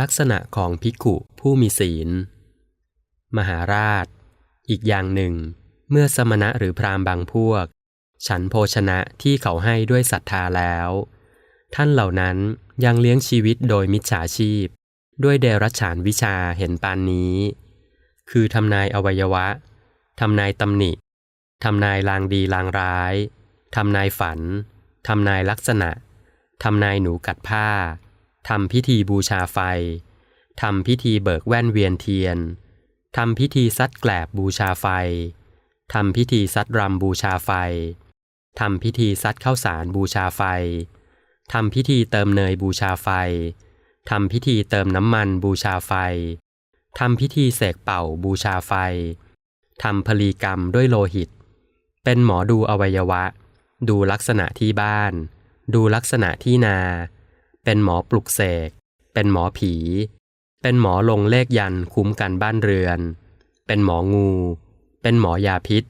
ลักษณะของภิกขุผู้มีศีล มหาราช อีกอย่างหนึ่ง เมื่อสมณะหรือพราหมณ์บางพวก ฉันโภชนะที่เขาให้ด้วยศรัทธาแล้ว ท่านเหล่านั้นยังเลี้ยงชีวิตโดยมิจฉาชีพ ด้วยเดรัจฉานวิชาเห็นปานนี้ คือทำนายอวัยวะทำนายตำหนิทำนายลางดีลางร้าย ทำนายฝัน ทำนายลักษณะ ทำนายหนูกัดผ้า ทำพิธีบูชาไฟ ทำพิธีเบิกแว่นเวียนเทียน ทำพิธีซัดแกลบบูชาไฟ ทำพิธีซัดรำบูชาไฟ ทำพิธีซัดข้าวสารบูชาไฟ ทำพิธีเติมเนยบูชาไฟ ทำพิธีเติมน้ำมันบูชาไฟ ทำพิธีเสกเป่าบูชาไฟ ทำพลีกรรมด้วยโลหิต เป็นหมอดูอวัยวะ ดูลักษณะที่บ้าน ดูลักษณะที่นา เป็นหมอปลุกเสก เป็นหมอผี เป็นหมอลงเลขยันคุ้มกันบ้านเรือน เป็นหมองู เป็นหมอยาพิษ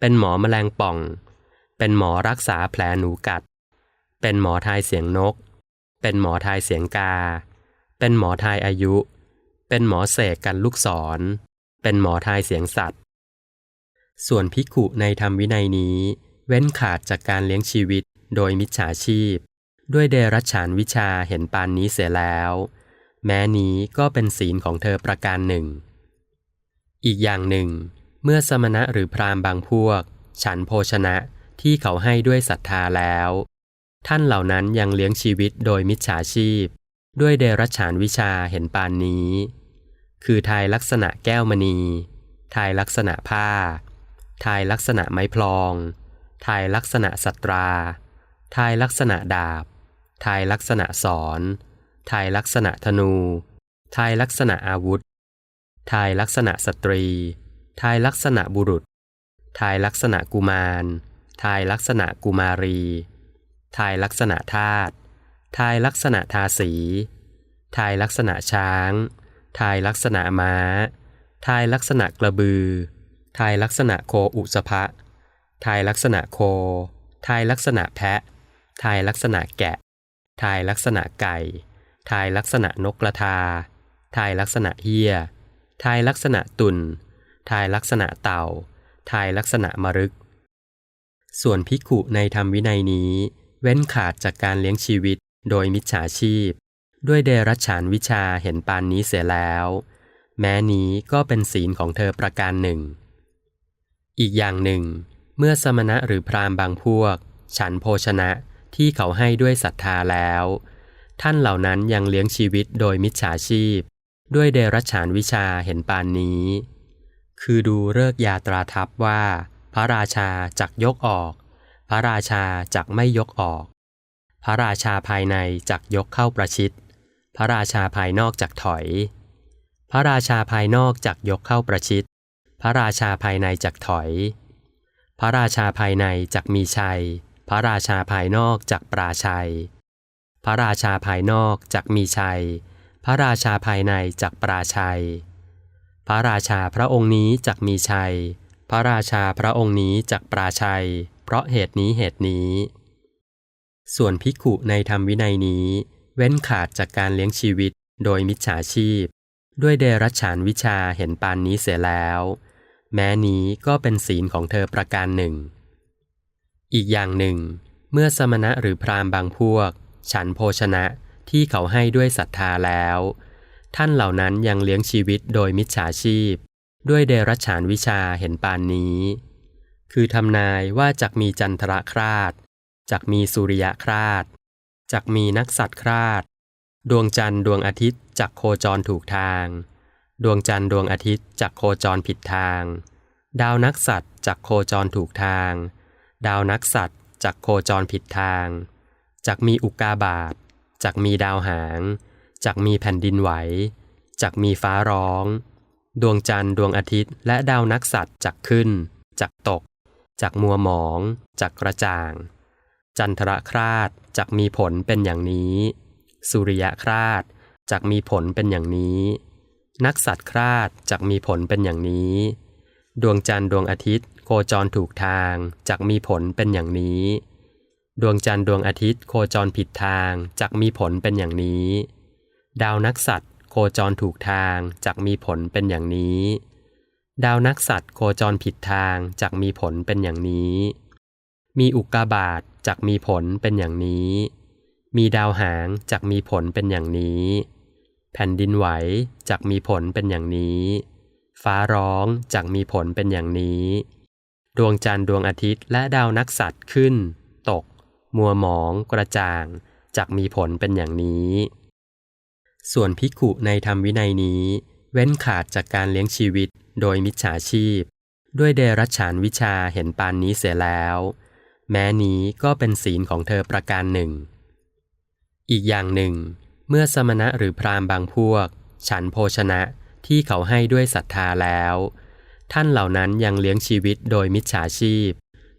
เป็นหมอแมลงป่อง เป็นหมอรักษาแผลหนูกัด เป็นหมอทายเสียงนก เป็นหมอทายเสียงกา เป็นหมอทายอายุ เป็นหมอเสกกันลูกศร เป็นหมอทายเสียงสัตว์ ส่วนภิกุในธรรมวินัยนี้ เว้นขาดจากการเลี้ยงชีวิตโดยมิจฉาชีพ ด้วยเดรัจฉานวิชาเห็นปานนี้เสียแล้ว แม้นี้ก็เป็นศีลของเธอประการหนึ่ง อีกอย่างหนึ่ง เมื่อสมณะหรือพราหมณ์บางพวก ฉันโภชนะที่เขาให้ด้วยศรัทธาแล้ว ท่านเหล่านั้นยังเลี้ยงชีวิตโดยมิจฉาชีพ ด้วยเดรัจฉานวิชาเห็นปานนี้ คือทายลักษณะแก้วมณี ทายลักษณะผ้า ทายลักษณะไม้พลอง ทายลักษณะสัตรา ทายลักษณะดาบ ทายลักษณะสอนทายลักษณะธนู ทายลักษณะอาวุธ ทายลักษณะสตรี ทายลักษณะบุรุษ ทายลักษณะกุมาร ทายลักษณะกุมารี ทายลักษณะทาตุ ทายลักษณะทาสี ทายลักษณะช้าง ทายลักษณะม้า ทายลักษณะกระบือ ทายลักษณะโคอุสภะ ทายลักษณะโค ทายลักษณะแพะ ทายลักษณะแกะ ทายลักษณะไก่ ทายลักษณะนกกระทา ทายลักษณะเฮียทายลักษณะตุนทายลักษณะเต่า ทายลักษณะมรึก ส่วนภิกุในธรรมวินัยนี้ เว้นขาดจากการเลี้ยงชีวิตโดยมิจฉาชีพ ด้วยเดรัจฉานวิชาเห็นปานนี้เสียแล้ว แม้นี้ก็เป็นศีลของเธอประการหนึ่ง อีกอย่างหนึ่ง เมื่อสมณะหรือพรามบางพวก ฉันโภชนะ ที่เขาให้ด้วยศรัทธาแล้ว ท่านเหล่านั้นยังเลี้ยงชีวิตโดยมิจฉาชีพ ด้วยเดรัจฉานวิชาเห็นปานนี้ คือดูเลิกยาตราทัพว่า พระราชาจักยกออก พระราชาจักไม่ยกออก พระราชาภายในจักยกเข้าประชิดพระราชาภายนอกจักถอย พระราชาภายนอกจักยกเข้าประชิดพระราชาภายในจักถอย พระราชาภายในจักมีชัย ระราชาภายนอกจักปราชัย พระราชาภายนอกจักมีชัย พระราชาภายในจักปราชัย พระราชาพระองค์นี้จักมีชัย พระราชาพระองค์นี้จักปราชัย เพราะเหตุนี้เหตุนี้ ส่วนภิกุในธรรมวินัยนี้ เว้นขาดจากการเลี้ยงชีวิตโดยมิจฉาชีพ ด้วยเดรัจฉานวิชาเห็นปานนี้เสียแล้ว แม้นี้ก็เป็นศีลของเธอประการหนึ่ง อีกอย่างหนึ่ง เมื่อสมณะหรือพราหมณ์บางพวก ฉันโภชนะที่เขาให้ด้วยศรัทธาแล้ว ท่านเหล่านั้นยังเลี้ยงชีวิตโดยมิจฉาชีพ ด้วยเดรัจฉานวิชาเห็นปานนี้ คือทำนายว่าจักมีจันทรคราดจักมีสุริยคราดจักมีนักสัตว์คราดดวงจันทร์ดวงอาทิตย์จักโคจรถูกทาง ดวงจันทร์ดวงอาทิตย์จักโคจรผิดทาง ดาวนักสัตว์จักโคจรถูกทาง ดาวนักสัตว์จักโคจรผิดทางจักมีอุกาบาตจักมีดาวหางจักมีแผ่นดินไหวจักมีฟ้าร้อง ดวงจันทร์ดวงอาทิตย์ และดาวนักสัตว์จักขึ้นจักตกจักมัวหมองจักกระจ่าง จันทรคราดจักมีผลเป็นอย่างนี้ สุริยคราดจักมีผลเป็นอย่างนี้ นักสัตว์คราดจักมีผลเป็นอย่างนี้ ดวงจันทร์ดวงอาทิตย์ โคจรถูกทางจักมีผลเป็นอย่างนี้ ดวงจันทร์ดวงอาทิตย์โคจรผิดทางจักมีผลเป็นอย่างนี้ ดาวนักสัตว์โคจรถูกทางจักมีผลเป็นอย่างนี้ ดาวนักสัตว์โคจรผิดทางจักมีผลเป็นอย่างนี้ มีอุกกาบาตจักมีผลเป็นอย่างนี้ มีดาวหางจักมีผลเป็นอย่างนี้ แผ่นดินไหวจักมีผลเป็นอย่างนี้ ฟ้าร้องจักมีผลเป็นอย่างนี้ ดวงจันทร์ดวงอาทิตย์และดาวนักสัตว์ขึ้น ตก มัวหมอง กระจ่างจักมีผลเป็นอย่างนี้ ส่วนภิกุในธรรมวินัยนี้ เว้นขาดจากการเลี้ยงชีวิตโดยมิจฉาชีพ ด้วยเดรัจฉานวิชาเห็นปานนี้เสียแล้ว แม้นี้ก็เป็นศีลของเธอประการหนึ่ง อีกอย่างหนึ่ง เมื่อสมณะหรือพรามบางพวก ฉันโภชนะที่เขาให้ด้วยศรัทธาแล้ว ท่านเหล่านั้นยังเลี้ยงชีวิตโดยมิจฉาชีพ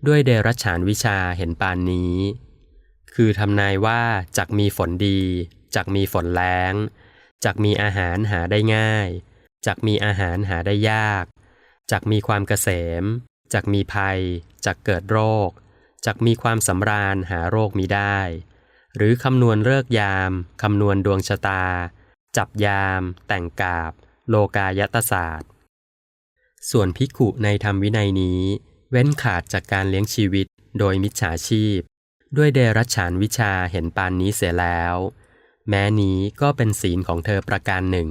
ด้วยเดรัจฉานวิชาเห็นปานนี้ คือทำนายว่าจักมีฝนดีจักมีฝนแล้งจักมีอาหารหาได้ง่ายจักมีอาหารหาได้ยากจักมีความเกษมจักมีภัยจักเกิดโรคจักมีความสำราญหาโรคมีได้ หรือคำนวณเลิกยามคำนวณดวงชะตา จับยาม แต่งกาบ โลกายตศาสตร์ ส่วนภิกุในธรรมวินัยนี้ เว้นขาดจากการเลี้ยงชีวิตโดยมิจฉาชีพ ด้วยเดรัจฉานวิชาเห็นปานนี้เสียแล้ว แม้นี้ก็เป็นศีลของเธอประการหนึ่ง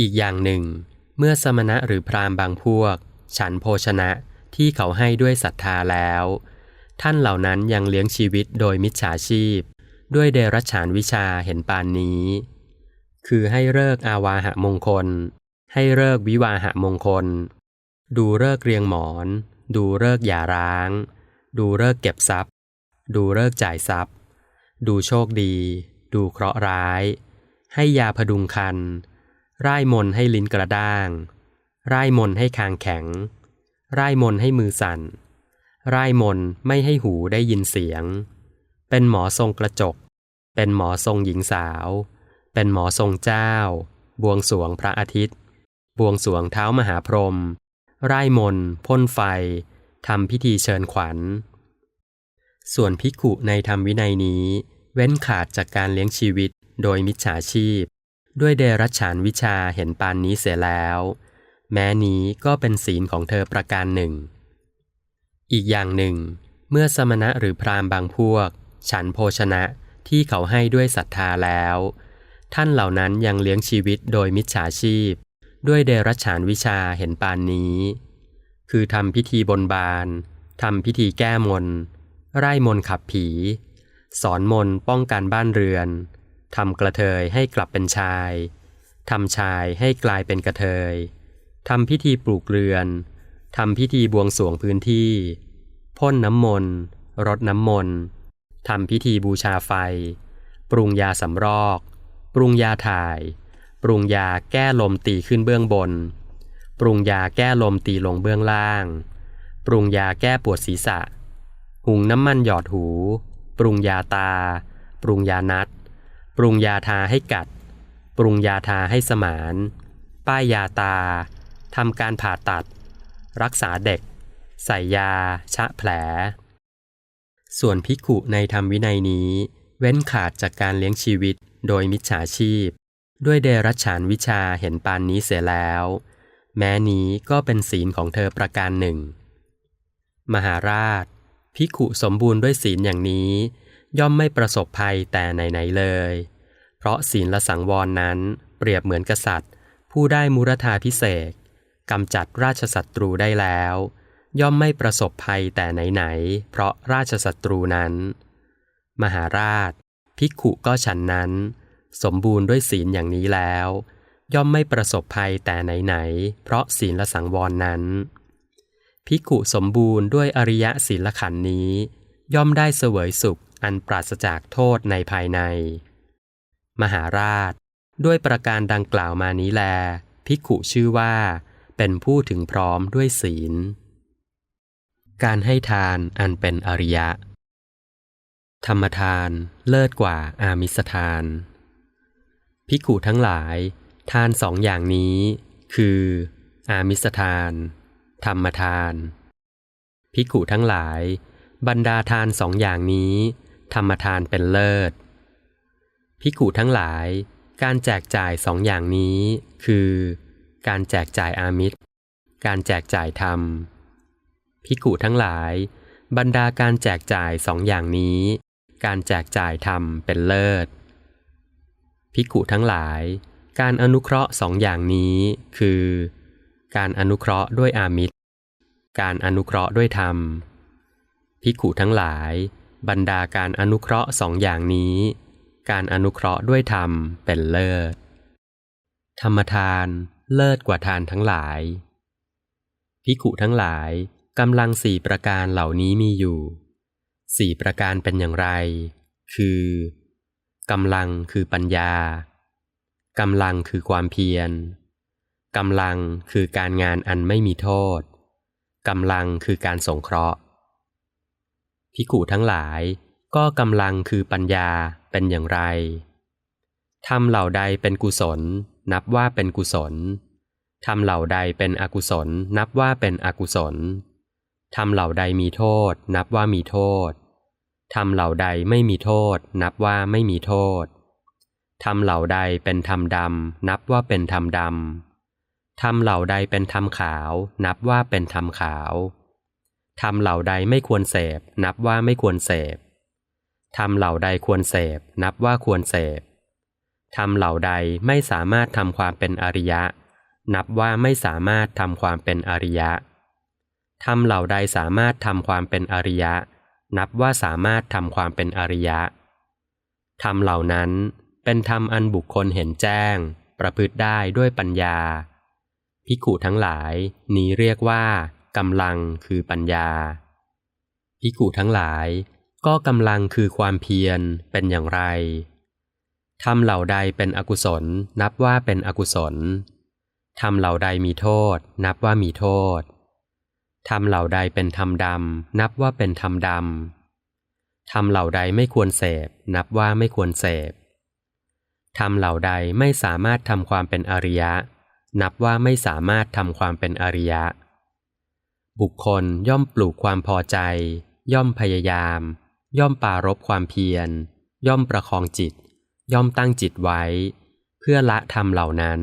อีกอย่างหนึ่ง เมื่อสมณะหรือพราหมณ์บางพวก ฉันโภชนะที่เขาให้ด้วยศรัทธาแล้ว ท่านเหล่านั้นยังเลี้ยงชีวิตโดยมิจฉาชีพ ด้วยเดรัจฉานวิชาเห็นปานนี้ คือให้เลิกอาวาหะมงคล ให้เลิกวิวาหะมงคล ดูเลิกเรียงหมอน ดูเลิกหย่าร้าง ดูเลิกเก็บทรัพย์ ดูเลิกจ่ายทรัพย์ ดูโชคดี ดูเคราะห์ร้าย ให้ยาพดุงคัน ร่ายมนให้ลิ้นกระด้าง ร่ายมนให้คางแข็ง ร่ายมนให้มือสั่น ร่ายมนไม่ให้หูได้ยินเสียง เป็นหมอทรงกระจก เป็นหมอทรงหญิงสาว เป็นหมอทรงเจ้า บวงสวงพระอาทิตย์ บวงสวงเท้ามหาพรหมไร่มนพ่นไฟทำพิธีเชิญขวัญ ส่วนภิกุในธรรมวินัยนี้ เว้นขาดจากการเลี้ยงชีวิตโดยมิจฉาชีพ ด้วยเดรัจฉานวิชาเห็นปานนี้เสียแล้ว แม้นี้ก็เป็นศีลของเธอประการหนึ่ง อีกอย่างหนึ่ง เมื่อสมณะหรือพราหมณ์บางพวก ฉันโภชนะที่เขาให้ด้วยศรัทธาแล้ว ท่านเหล่านั้นยังเลี้ยงชีวิตโดยมิจฉาชีพ ด้วยเดรัจฉานวิชาเห็นปานนี้ คือทำพิธีบนบานทำพิธีแก้มนไร่มนขับผี สอนมนป้องกันบ้านเรือนทำกระเทยให้กลับเป็นชายทำชายให้กลายเป็นกระเทยทำพิธีปลูกเรือนทำพิธีบวงสวงพื้นที่ พ่นน้ำมนต์รดน้ำมนต์ทำพิธีบูชาไฟ ปรุงยาสำรอก ปรุงยาถ่าย ปรุงยาแก้ลมตีขึ้นเบื้องบน ปรุงยาแก้ลมตีลงเบื้องล่าง ปรุงยาแก้ปวดศีรษะ หุงน้ำมันหยอดหู ปรุงยาตา ปรุงยานัด ปรุงยาทาให้กัด ปรุงยาทาให้สมาน ป้ายยาตาทำการผ่าตัด รักษาเด็ก ใส่ยา ชะแผล ส่วนภิกุในธรรมวินัยนี้ เว้นขาดจากการเลี้ยงชีวิตโดยมิจฉาชีพ ด้วยเดรัจฉานวิชาเห็นปานนี้เสียแล้ว แม้นี้ก็เป็นศีลของเธอประการหนึ่ง มหาราชภิขุสมบูรณ์ด้วยศีลอย่างนี้ ย่อมไม่ประสบภัยแต่ไหนๆเลย เพราะศีลละสังวรนั้นเปรียบเหมือนกษัตริย์ ผู้ได้มุรธาพิเศษกำจัดราชศัตรูได้แล้ว ย่อมไม่ประสบภัยแต่ไหนๆเพราะราชศัตรูนั้น มหาราชภิกขุก็ฉันนั้น สมบูรณ์ด้วยศีลอย่างนี้แล้ว ย่อมไม่ประสบภัยแต่ไหนๆเพราะศีลละสังวรนั้นภิกุสมบูรณ์ด้วยอริยศีลขันธ์นี้ ย่อมได้เสวยสุขอันปราศจากโทษในภายใน มหาราช ด้วยประการดังกล่าวมานี้แลภิกุชื่อว่า เป็นผู้ถึงพร้อมด้วยศีล การให้ทานอันเป็นอริยะธรรมทานเลิศกว่าอามิสทาน ภิกขุทั้งหลาย ทานสองอย่างนี้ คือ อามิสทาน ธรรมทาน ภิกขุทั้งหลาย บรรดาทานสองอย่างนี้ ธรรมทานเป็นเลิศ ภิกขุทั้งหลาย การแจกจ่ายสองอย่างนี้ คือ การแจกจ่ายอามิตร การแจกจ่ายธรรมพิกุทั้งหลาย บรรดาการแจกจ่ายสองอย่างนี้ การแจกจ่ายธรรมเป็นเลิศ พิกุทั้งหลาย การอนุเคราะห์สองอย่างนี้ คือ การอนุเคราะห์ด้วยอามิตร การอนุเคราะห์ด้วยธรรมพิกุทั้งหลาย บรรดาการอนุเคราะห์สองอย่างนี้ การอนุเคราะห์ด้วยธรรมเป็นเลิศ ธรรมทานเลิศกว่าทานทั้งหลายพิกุทั้งหลายกำลังสี่ประการเหล่านี้มีอยู่สี่ประการเป็นอย่างไร คือ กำลังคือปัญญากำลังคือความเพียรกำลังคือการงานอันไม่มีโทษกำลังคือการสงเคราะห์พิกุทั้งหลายก็กำลังคือปัญญาเป็นอย่างไรทำเหล่าใดเป็นกุศล นับว่าเป็นกุศลทำเหล่าใดเป็นอกุศล นับว่าเป็นอกุศลทำเหล่าใดมีโทษ นับว่ามีโทษ ทำเหล่าใดไม่มีโทษ นับว่าไม่มีโทษทำเหล่าใดเป็นธรรมดำนับว่าเป็นธรรมดำทำเหล่าใดเป็นธรรมขาว นับว่าเป็นธรรมขาวทำเหล่าใดไม่ควรเสพ นับว่าไม่ควรเสพทำเหล่าใดควรเสพ นับว่าควรเสพทำเหล่าใดไม่สามารถทำความเป็นอริยะ นับว่าไม่สามารถทำความเป็นอริยะทำเหล่าใดสามารถทำความเป็นอริยะ นับว่าสามารถทำความเป็นอริยะทำเหล่านั้นเป็นธรรมอันบุคคลเห็นแจ้ง ประพฤติได้ด้วยปัญญา พิกุทั้งหลายนี้เรียกว่ากำลังคือปัญญา พิกุทั้งหลาย ก็กำลังคือความเพียรเป็นอย่างไรทำเหล่าใดเป็นอกุศลนับว่าเป็นอกุศลทำเหล่าใดมีโทษ นับว่ามีโทษ ทำเหล่าใดเป็นธรรมดำนับว่าเป็นธรรมดำทำเหล่าใดไม่ควรเสพ นับว่าไม่ควรเสพทำเหล่าใดไม่สามารถทำความเป็นอริยะ นับว่าไม่สามารถทำความเป็นอริยะ บุคคลย่อมปลูกความพอใจ ย่อมพยายาม ย่อมปารบความเพียร ย่อมประคองจิต ย่อมตั้งจิตไว้ เพื่อละทำเหล่านั้น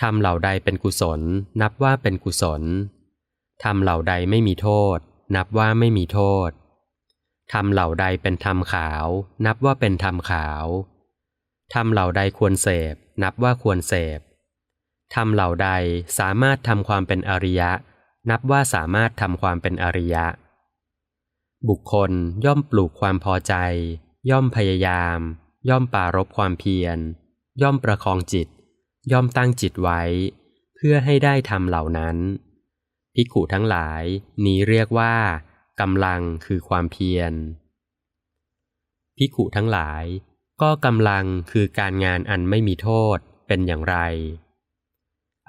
ทำเหล่าใดเป็นกุศล นับว่าเป็นกุศล ทำเหล่าใดไม่มีโทษ นับว่าไม่มีโทษทำเหล่าใดเป็นธรรมขาว นับว่าเป็นธรรมขาวทำเหล่าใดควรเสพ นับว่าควรเสพทำเหล่าใดสามารถทำความเป็นอริยะ นับว่าสามารถทำความเป็นอริยะ บุคคลย่อมปลูกความพอใจ ย่อมพยายาม ย่อมปารบความเพียร ย่อมประคองจิต ย่อมตั้งจิตไว้ เพื่อให้ได้ทำเหล่านั้น ภิกขุทั้งหลาย นี้เรียกว่ากำลังคือความเพียรภิกขุทั้งหลาย ก็กำลังคือการงานอันไม่มีโทษเป็นอย่างไร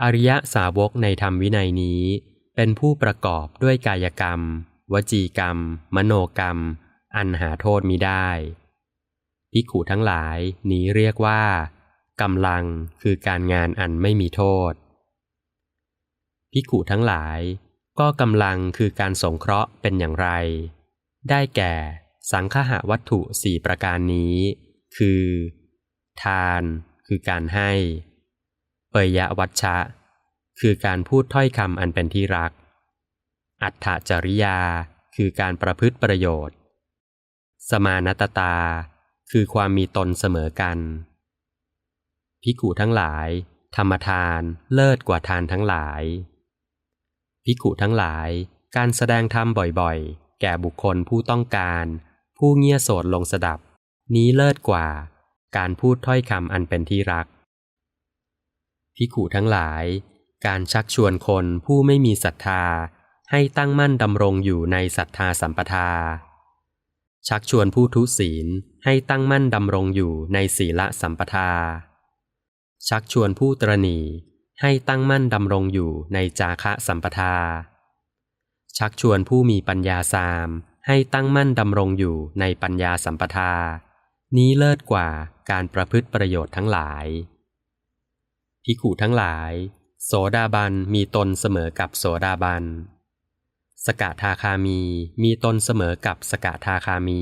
อริยสาวกในธรรมวินัยนี้ เป็นผู้ประกอบด้วยกายกรรม วจีกรรม มโนกรรม อันหาโทษมิได้ภิกขุทั้งหลายนี้เรียกว่ากำลังคือการงานอันไม่มีโทษ พิกุทั้งหลาย ก็กำลังคือการสงเคราะห์เป็นอย่างไร ได้แก่ สังฆะวัตถุสี่ประการนี้ คือ ทาน คือการให้เปยยะวัชชะ คือการพูดถ้อยคำอันเป็นที่รัก อัตถจริยา คือการประพฤติประโยชน์ สมานตตา คือความมีตนเสมอกันพิกุทั้งหลาย ธรรมทานเลิศกว่าทานทั้งหลาย ภิกขุทั้งหลาย การแสดงธรรมบ่อยๆ แก่บุคคลผู้ต้องการ ผู้เงียโสดลงสดับ นี้เลิศกว่า การพูดถ้อยคำอันเป็นที่รักภิกขุทั้งหลาย การชักชวนคนผู้ไม่มีศรัทธา ให้ตั้งมั่นดำรงอยู่ในศรัทธาสัมปทา ชักชวนผู้ทุศีลให้ตั้งมั่นดำรงอยู่ในศีละสัมปทา ชักชวนผู้ตรณี ให้ตั้งมั่นดำรงอยู่ในจาคะสัมปทา ชักชวนผู้มีปัญญาสามให้ตั้งมั่นดำรงอยู่ในปัญญาสัมปทา นี้เลิศกว่าการประพฤติประโยชน์ทั้งหลาย พิขูทั้งหลาย โสดาบันมีตนเสมอกับโสดาบัน สกทาคามีมีตนเสมอกับสกทาคามี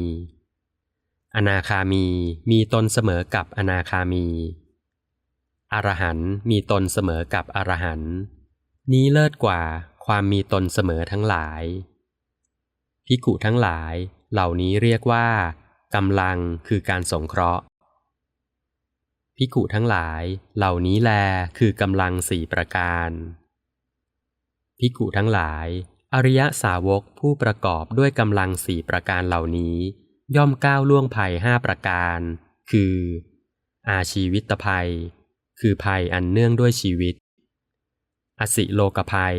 อนาคามีมีตนเสมอกับอนาคามี อรหันต์มีตนเสมอกับอรหันต์นี้เลิศกว่าความมีตนเสมอทั้งหลาย พิกุทั้งหลาย เหล่านี้เรียกว่ากำลังคือการสงเคราะห์ พิกุทั้งหลาย เหล่านี้แลคือกำลังสี่ประการ พิกุทั้งหลาย อริยสาวกผู้ประกอบด้วยกำลังสี่ประการเหล่านี้ ย่อมก้าวล่วงภัยห้าประการ คือ อาชีวิตภัย คือภัยอันเนื่องด้วยชีวิต อสิโลกภัย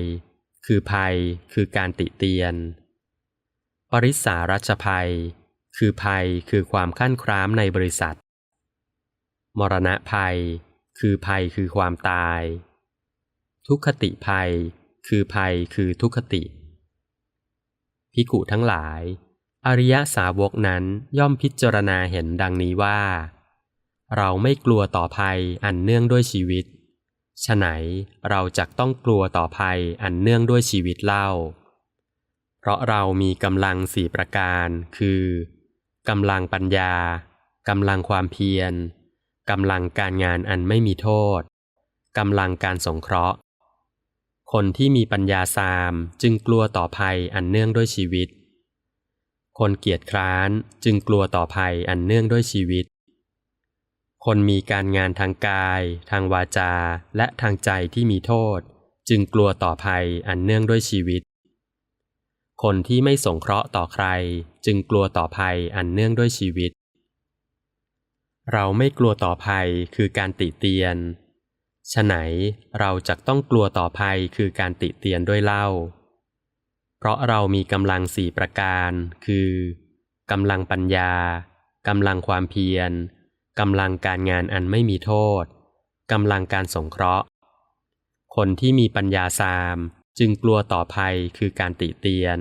คือภัยคือการติเตียน ปริสารัชภัย คือภัยคือความขั้นคร้ามในบริษัท มรณะภัย คือภัยคือความตาย ทุกขติภัย คือภัยคือทุกขติพิกุทั้งหลาย อริยสาวกนั้นย่อมพิจารณาเห็นดังนี้ว่า เราไม่กลัวต่อภัยอันเนื่องด้วยชีวิตฉะไหนเราจักต้องกลัวต่อภัยอันเนื่องด้วยชีวิตเล่า เพราะเรามีกำลังสี่ประการ คือกำลังปัญญากำลังความเพียรกำลังการงานอันไม่มีโทษกำลังการสงเคราะห์ คนที่มีปัญญาสามจึงกลัวต่อภัยอันเนื่องด้วยชีวิต คนเกียจคร้านจึงกลัวต่อภัยอันเนื่องด้วยชีวิต คนมีการงานทางกาย ทางวาจา และทางใจที่มีโทษ จึงกลัวต่อภัยอันเนื่องด้วยชีวิต คนที่ไม่สงเคราะห์ต่อใคร จึงกลัวต่อภัยอันเนื่องด้วยชีวิต เราไม่กลัวต่อภัยคือการติเตียนฉะไหนเราจะต้องกลัวต่อภัยคือการติเตียนด้วยเล่า เพราะเรามีกำลังสี่ประการ คือกำลังปัญญากำลังความเพียร กำลังการงานอันไม่มีโทษกำลังการสงเคราะห์ คนที่มีปัญญาสามจึงกลัวต่อภัยคือการติเตียน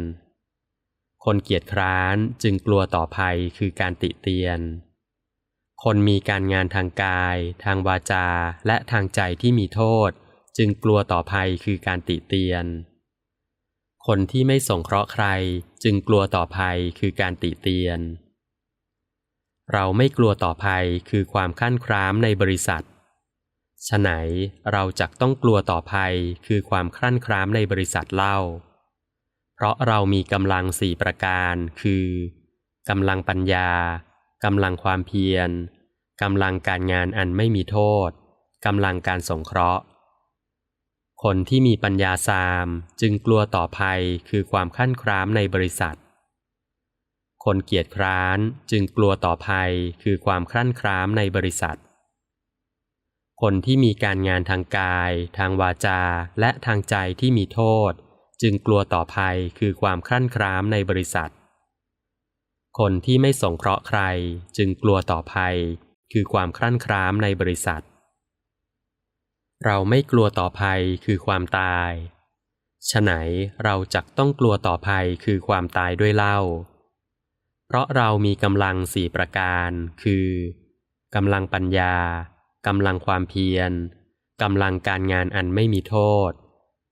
คนเกียจคร้านจึงกลัวต่อภัยคือการติเตียน คนมีการงานทางกาย ทางวาจาและทางใจที่มีโทษ จึงกลัวต่อภัยคือการติเตียน คนที่ไม่สงเคราะห์ใคร จึงกลัวต่อภัยคือการติเตียน เราไม่กลัวต่อภัยคือความขั้นคร้ามในบริษัทฉะไหนเราจักต้องกลัวต่อภัยคือความครั่นคร้ามในบริษัทเล่า เพราะเรามีกำลังสี่ประการคือกำลังปัญญากำลังความเพียรกำลังการงานอันไม่มีโทษกำลังการสงเคราะห์ คนที่มีปัญญาสามจึงกลัวต่อภัยคือความขั้นคร้ามในบริษัท คนเกียจคร้านจึงกลัวต่อภัยคือความครั่นคร้ามในบริษัท คนที่มีการงานทางกาย ทางวาจา และทางใจที่มีโทษ จึงกลัวต่อภัยคือความครั่นคร้ามในบริษัท คนที่ไม่สงเคราะห์ใคร จึงกลัวต่อภัย คือความครั่นคร้ามในบริษัท เราไม่กลัวต่อภัยคือความตายฉะไหนเราจักต้องกลัวต่อภัยคือความตายด้วยเล่า เพราะเรามีกำลังสี่ประการ คือกำลังปัญญากำลังความเพียรกำลังการงานอันไม่มีโทษ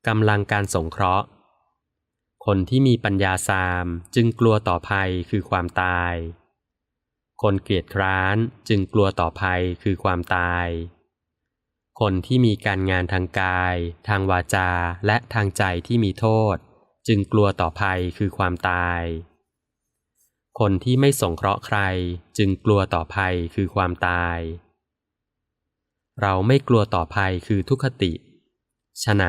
กำลังการสงเคราะห์ คนที่มีปัญญาสามจึงกลัวต่อภัยคือความตาย คนเกลียดคร้านจึงกลัวต่อภัยคือความตาย คนที่มีการงานทางกาย ทางวาจาและทางใจที่มีโทษ จึงกลัวต่อภัยคือความตาย คนที่ไม่สงเคราะห์ใครจึงกลัวต่อภัยคือความตาย เราไม่กลัวต่อภัยคือทุกขติฉะไหน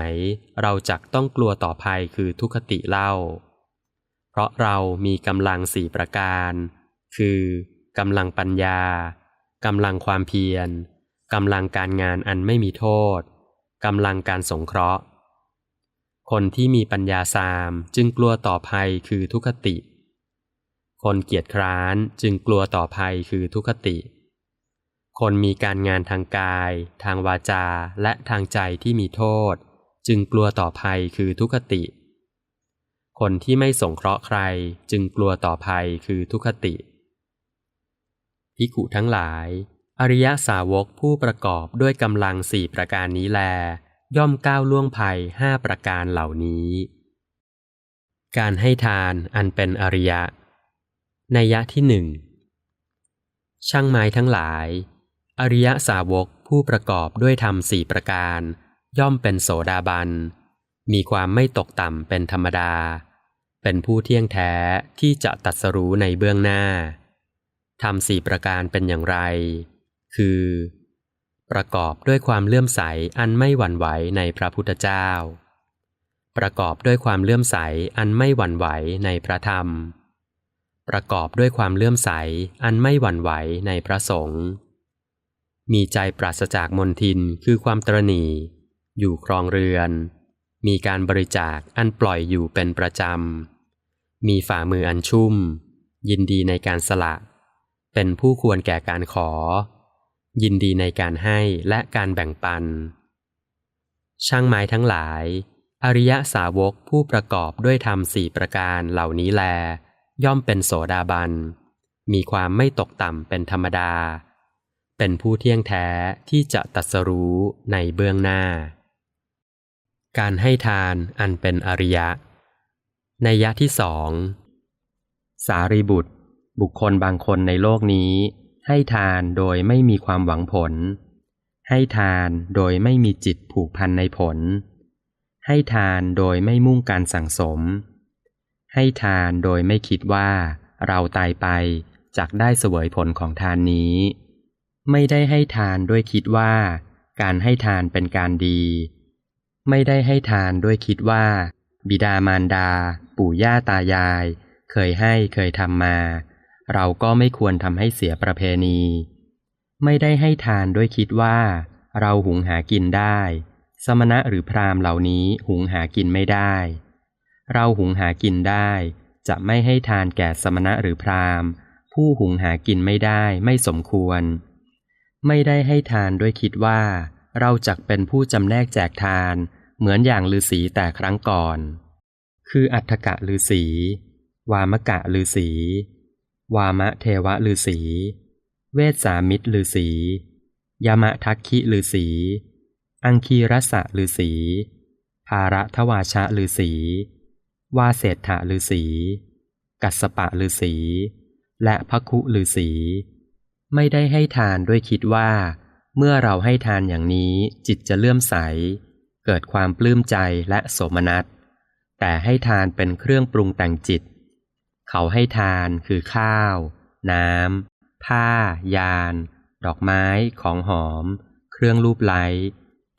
เราจักต้องกลัวต่อภัยคือทุกขติเล่า เพราะเรามีกำลังสี่ประการ คือกำลังปัญญากำลังความเพียรกำลังการงานอันไม่มีโทษกำลังการสงเคราะห์ คนที่มีปัญญาสามจึงกลัวต่อภัยคือทุกขติ คนเกียจคร้านจึงกลัวต่อภัยคือทุกขติ คนมีการงานทางกาย ทางวาจาและทางใจที่มีโทษ จึงกลัวต่อภัยคือทุกขติ คนที่ไม่สงเคราะห์ใครจึงกลัวต่อภัยคือทุกขติพิกุทั้งหลาย อริยสาวกผู้ประกอบด้วยกำลังสี่ประการนี้แล ย่อมก้าวล่วงภัยห้าประการเหล่านี้ การให้ทานอันเป็นอริยะ นัยยะที่หนึ่งช่างไม้ทั้งหลาย อริยสาวกผู้ประกอบด้วยธรรมสี่ประการ ย่อมเป็นโสดาบัน มีความไม่ตกต่ำเป็นธรรมดา เป็นผู้เที่ยงแท้ที่จะตัดสรู้ในเบื้องหน้าธรรมสี่ประการเป็นอย่างไร คือ ประกอบด้วยความเลื่อมใสอันไม่หวั่นไหวในพระพุทธเจ้า ประกอบด้วยความเลื่อมใสอันไม่หวั่นไหวในพระธรรม ประกอบด้วยความเลื่อมใสอันไม่หวั่นไหวในพระสงฆ์มีใจปราศจากมนทินคือความตรณีอยู่ครองเรือน มีการบริจาคอันปล่อยอยู่เป็นประจำ มีฝ่ามืออันชุ่ม ยินดีในการสละ เป็นผู้ควรแก่การขอ ยินดีในการให้และการแบ่งปัน ช่างไม้ทั้งหลาย อริยสาวกผู้ประกอบด้วยธรรมสี่ประการเหล่านี้แล ย่อมเป็นโสดาบัน มีความไม่ตกต่ำเป็นธรรมดา เป็นผู้เที่ยงแท้ที่จะตัดสรู้ในเบื้องหน้า การให้ทานอันเป็นอริยะ ในยะที่สอง สารีบุตร บุคคลบางคนในโลกนี้ ให้ทานโดยไม่มีความหวังผล ให้ทานโดยไม่มีจิตผูกพันในผล ให้ทานโดยไม่มุ่งการสั่งสม ให้ทานโดยไม่คิดว่า เราตายไปจากได้เสวยผลของทานนี้ ไม่ได้ให้ทานด้วยคิดว่า การให้ทานเป็นการดี ไม่ได้ให้ทานด้วยคิดว่า บิดามารดา ปู่ย่าตายาย เคยให้เคยทำมา เราก็ไม่ควรทำให้เสียประเพณี ไม่ได้ให้ทานด้วยคิดว่า เราหุงหากินได้ สมณะหรือพราหมณ์เหล่านี้หุงหากินไม่ได้ เราหุงหากินได้ จะไม่ให้ทานแก่สมณะหรือพราหมณ์ ผู้หุงหากินไม่ได้ไม่สมควร ไม่ได้ให้ทานด้วยคิดว่า เราจักเป็นผู้จำแนกแจกทาน เหมือนอย่างฤาษีแต่ครั้งก่อน คืออัฏฐกะฤาษี วามกะฤาษี วามะเทวะฤาษี เวสสามิตรฤาษียามะทักขิฤาษีอังคีรสะฤาษีภาระทวาชะฤาษี ว่าเศรษฐะฤาษีกัสสปะฤาษีและพระคุฤาษีไม่ได้ให้ทานด้วยคิดว่า เมื่อเราให้ทานอย่างนี้จิตจะเลื่อมใส เกิดความปลื้มใจและโสมนัส แต่ให้ทานเป็นเครื่องปรุงแต่งจิต เขาให้ทานคือข้าว น้ำผ้า ยาน ดอกไม้ของหอม เครื่องรูปไล้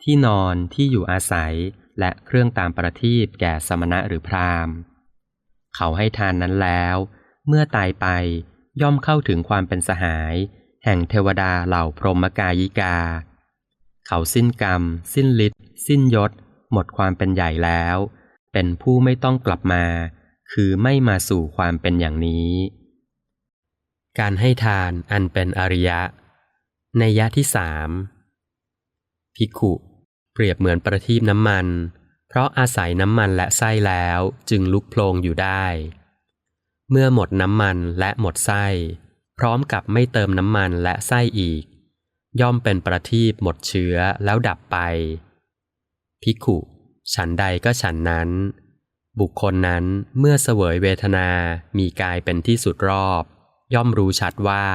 ที่นอนที่อยู่อาศัย และเครื่องตามประทีปแก่สมณะหรือพราหมณ์ เขาให้ทานนั้นแล้ว เมื่อตายไปย่อมเข้าถึงความเป็นสหาย แห่งเทวดาเหล่าพรหมกายิกา เขาสิ้นกรรม สิ้นฤทธิ์สิ้นยศ หมดความเป็นใหญ่แล้ว เป็นผู้ไม่ต้องกลับมา คือไม่มาสู่ความเป็นอย่างนี้ การให้ทานอันเป็นอริยะ ในยะที่สามภิกขุ เปรียบเหมือนประทีปน้ำมัน เพราะอาศัยน้ำมันและไส้แล้วจึงลุกโพลงอยู่ได้ เมื่อหมดน้ำมันและหมดไส้ พร้อมกับไม่เติมน้ำมันและไส้อีก ย่อมเป็นประทีปหมดเชื้อแล้วดับไปภิกขุฉันใดก็ฉันนั้น บุคคลนั้นเมื่อเสวยเวทนามีกายเป็นที่สุดรอบ ย่อมรู้ชัดว่า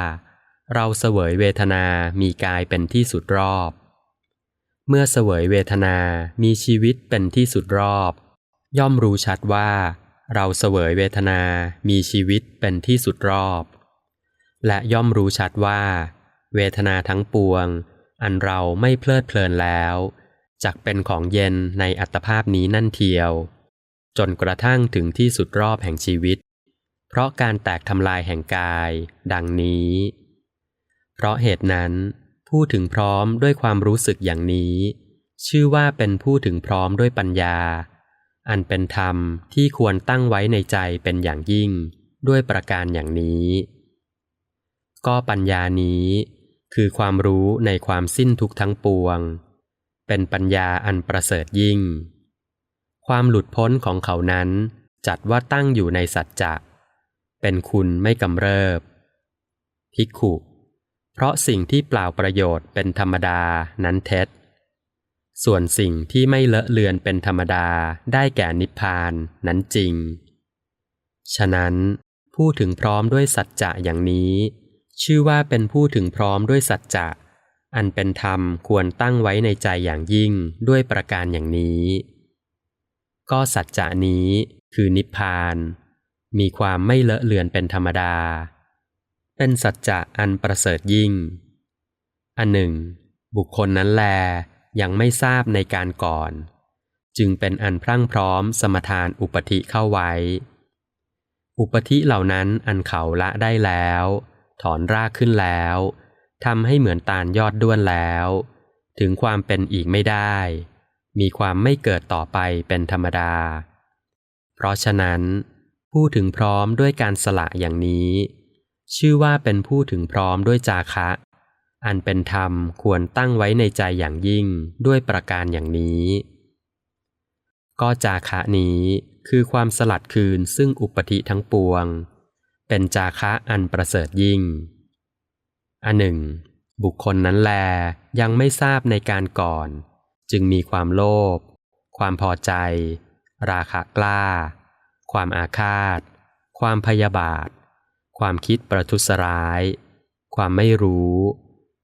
เราเสวยเวทนามีกายเป็นที่สุดรอบ เมื่อเสวยเวทนามีชีวิตเป็นที่สุดรอบ ย่อมรู้ชัดว่า เราเสวยเวทนามีชีวิตเป็นที่สุดรอบ และย่อมรู้ชัดว่า เวทนาทั้งปวง อันเราไม่เพลิดเพลินแล้วจักเป็นของเย็นในอัตภาพนี้นั่นเทียว จนกระทั่งถึงที่สุดรอบแห่งชีวิต เพราะการแตกทำลายแห่งกาย ดังนี้ เพราะเหตุนั้น ผู้ถึงพร้อมด้วยความรู้สึกอย่างนี้ ชื่อว่าเป็นผู้ถึงพร้อมด้วยปัญญา อันเป็นธรรมที่ควรตั้งไว้ในใจเป็นอย่างยิ่ง ด้วยประการอย่างนี้ ก็ปัญญานี้ คือความรู้ในความสิ้นทุกทั้งปวง เป็นปัญญาอันประเสริฐยิ่ง ความหลุดพ้นของเขานั้น จัดว่าตั้งอยู่ในสัจจะเป็นคุณไม่กำเริบภิกขุ เพราะสิ่งที่เปล่าประโยชน์เป็นธรรมดานั้นเท็จ ส่วนสิ่งที่ไม่เลอะเลือนเป็นธรรมดาได้แก่นิพพานนั้นจริง ฉะนั้น ผู้ถึงพร้อมด้วยสัจจะอย่างนี้ ชื่อว่าเป็นผู้ถึงพร้อมด้วยสัจจะ อันเป็นธรรมควรตั้งไว้ในใจอย่างยิ่งด้วยประการอย่างนี้ ก็สัจจะนี้คือนิพพาน มีความไม่เลอะเลือนเป็นธรรมดา เป็นสัจจะอันประเสริฐยิ่ง อันหนึ่ง บุคคลนั้นแลยังไม่ทราบในการก่อน จึงเป็นอันพรั่งพร้อมสมทานอุปธิเข้าไว้ อุปธิเหล่านั้นอันเขาละได้แล้ว ถอนรากขึ้นแล้วทำให้เหมือนตาลยอดด้วนแล้ว ถึงความเป็นอีกไม่ได้ มีความไม่เกิดต่อไปเป็นธรรมดา เพราะฉะนั้น ผู้ถึงพร้อมด้วยการสละอย่างนี้ ชื่อว่าเป็นผู้ถึงพร้อมด้วยจาคะ อันเป็นธรรมควรตั้งไว้ในใจอย่างยิ่งด้วยประการอย่างนี้ ก็จาคะนี้คือความสลัดคืนซึ่งอุปธิทั้งปวง เป็นจาคะอันประเสริฐยิ่ง อันหนึ่ง บุคคลนั้นแลยังไม่ทราบในการก่อน จึงมีความโลภความพอใจ ราคะกล้า ความอาฆาต ความพยาบาท ความคิดประทุษร้าย ความไม่รู้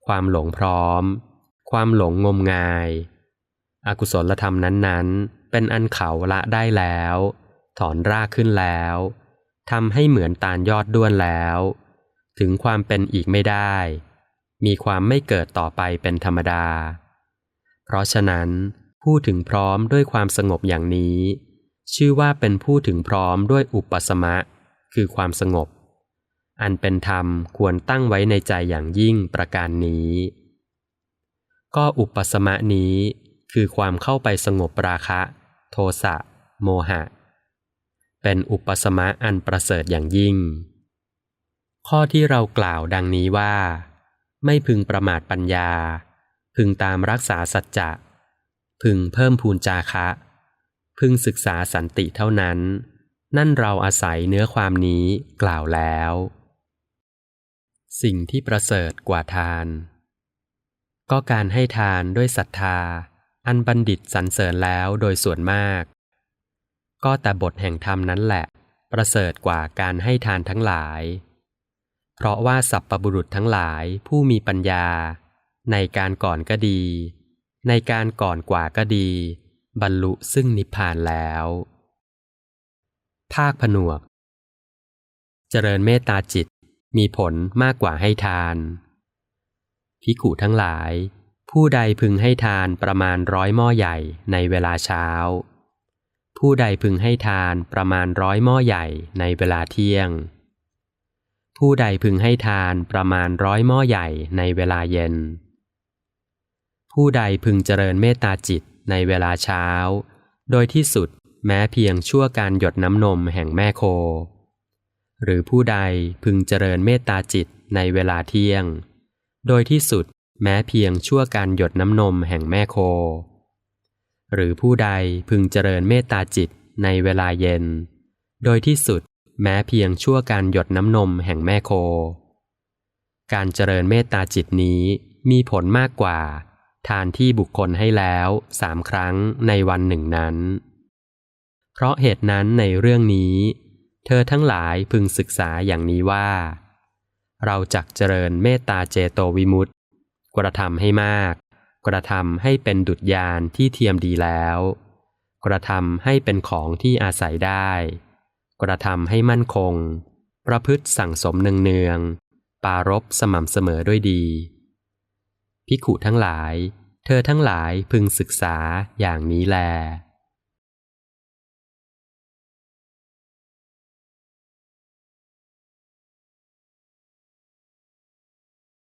ความหลงพร้อม ความหลงงมงาย อากุศลธรรมนั้นๆ เป็นอันเขาละได้แล้ว ถอนรากขึ้นแล้วทำให้เหมือนตาลยอดด้วนแล้ว ถึงความเป็นอีกไม่ได้ มีความไม่เกิดต่อไปเป็นธรรมดา เพราะฉะนั้น ผู้ถึงพร้อมด้วยความสงบอย่างนี้ ชื่อว่าเป็นผู้ถึงพร้อมด้วยอุปสมะ คือความสงบ อันเป็นธรรมควรตั้งไว้ในใจอย่างยิ่งประการนี้ ก็อุปสมะนี้คือความเข้าไปสงบราคะ โทสะ โมหะ เป็นอุปสมะอันประเสริฐอย่างยิ่ง ข้อที่เรากล่าวดังนี้ว่า ไม่พึงประมาทปัญญา พึงตามรักษาสัจจะ พึงเพิ่มพูนจาคะ พึงศึกษาสันติเท่านั้น นั่นเราอาศัยเนื้อความนี้กล่าวแล้ว สิ่งที่ประเสริฐกว่าทาน ก็การให้ทานด้วยศรัทธา อันบัณฑิตสรรเสริญแล้วโดยส่วนมาก ก็แต่บทแห่งธรรมนั้นแหละ ประเสริฐกว่าการให้ทานทั้งหลาย เพราะว่าสัพปบุรุษทั้งหลายผู้มีปัญญา ในการก่อนก็ดี ในการก่อนกว่าก็ดี บรรลุซึ่งนิพพานแล้ว ภาคผนวก เจริญเมตตาจิต มีผลมากกว่าให้ทานพิขุทั้งหลาย ผู้ใดพึงให้ทานประมาณร้อยหม้อใหญ่ในเวลาเช้า ผู้ใดพึงให้ทานประมาณร้อยหม้อใหญ่ในเวลาเที่ยง ผู้ใดพึงให้ทานประมาณร้อยหม้อใหญ่ในเวลาเย็น ผู้ใดพึงเจริญเมตตาจิตในเวลาเช้า โดยที่สุดแม้เพียงชั่วการหยดน้ำนมแห่งแม่โค หรือผู้ใดพึงเจริญเมตตาจิตในเวลาเที่ยง โดยที่สุดแม้เพียงชั่วการหยดน้ำนมแห่งแม่โค หรือผู้ใดพึงเจริญเมตตาจิตในเวลาเย็น โดยที่สุดแม้เพียงชั่วการหยดน้ำนมแห่งแม่โค การเจริญเมตตาจิตนี้มีผลมากกว่า ทานที่บุคคลให้แล้วสามครั้งในวันหนึ่งนั้น เพราะเหตุนั้นในเรื่องนี้ เธอทั้งหลายพึงศึกษาอย่างนี้ว่า เราจักเจริญเมตตาเจโตวิมุตติกระทำให้มาก กระทำให้เป็นดุจยานที่เทียมดีแล้ว กระทำให้เป็นของที่อาศัยได้ กระทำให้มั่นคง ประพฤติสั่งสมเนืองๆปารบสม่ำเสมอด้วยดีพิขุทั้งหลาย เธอทั้งหลายพึงศึกษาอย่างนี้แล